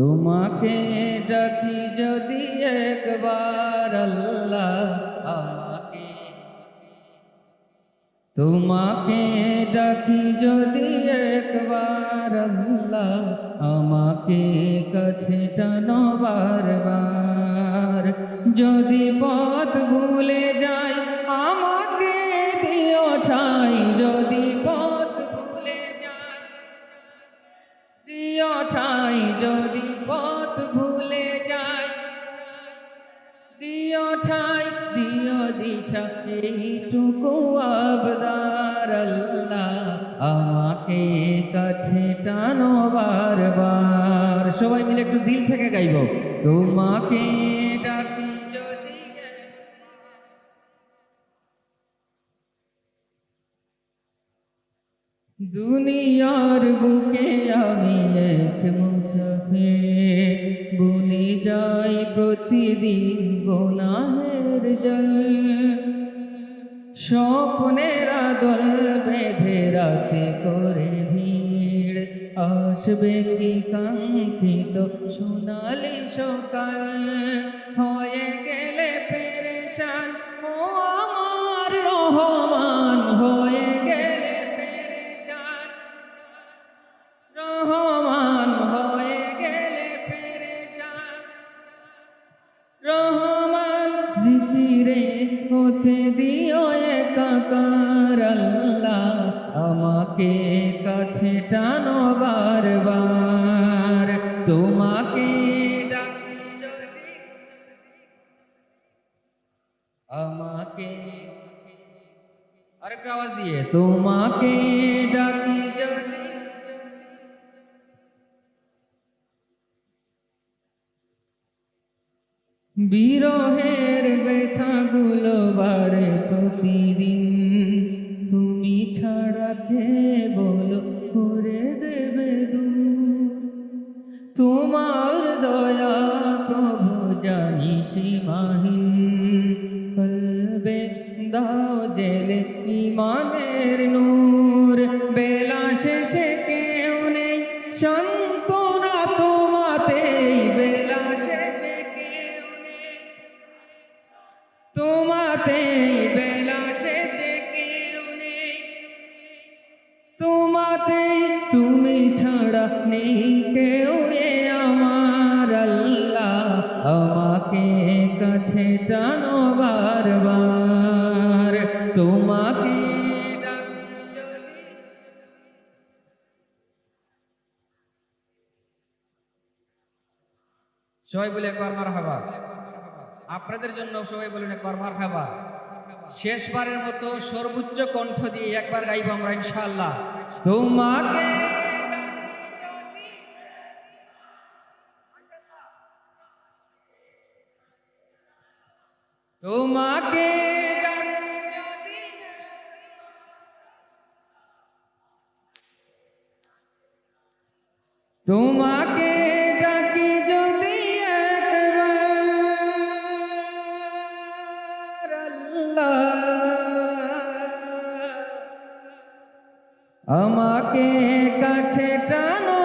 তোমাকে ডাকি যদি একবার আল্লাহ আমাকে। তোমাকে ডাকি যদি একবার আল্লাহ আমাকে কাছে টানো বারবার। যদি পথ ভুলে যাই, আমাকে দিও ঠাই। যদি পথ ভুলে যাই, দিও ঠাই। যদি পথ ভুলে যায় দিও ঠাই দিও দিশা, এইটুকু আবদার আল্লাহ আমাকে কাছে টানো বারবার। সবাই মিলে একটু দিল থেকে গাইব। তোমাকে ডাকি যদি দুনিয়ার বুকে আমি এক মুসাফির প্রতিদিন গোলামের জল। স্বপ্নের দল বেঁধে রাতে করে ভিড়। আসবে কি কাঙ্ক্ষিত সোনালি সকাল? হয়ে আল্লাহ, আমাকে কাছে টানো বারবার। তোমাকে ডাকি যদি আমাকে আরেকটা আওয়াজ দিয়ে, তোমাকে ডাকি যদি বিরহের ব্যথাগুলো বাড়ে প্রতিদিন। কে বলো, করে দেবে দু তোমার দয়া প্রভু জানি সীমাহীন কলবে দাও জেলে ইমানের নূর। বেলা শেষে তোমাতেই তুমি ছাড়া নেই কেউ এ আমার আল্লাহ। আমাকে কাছে টানো বারবার। তোমাকে সবাই বলে একবার মার হাবা আপনাদের জন্য সবাই বলুন একবার মার হাবা শেষবারের মতো সর্বোচ্চ কণ্ঠ দিয়ে একবার গাইব আমরা ইনশাআল্লাহ। তোমাকে তোমাকে তোমাকে আমাকে কাছে টানো।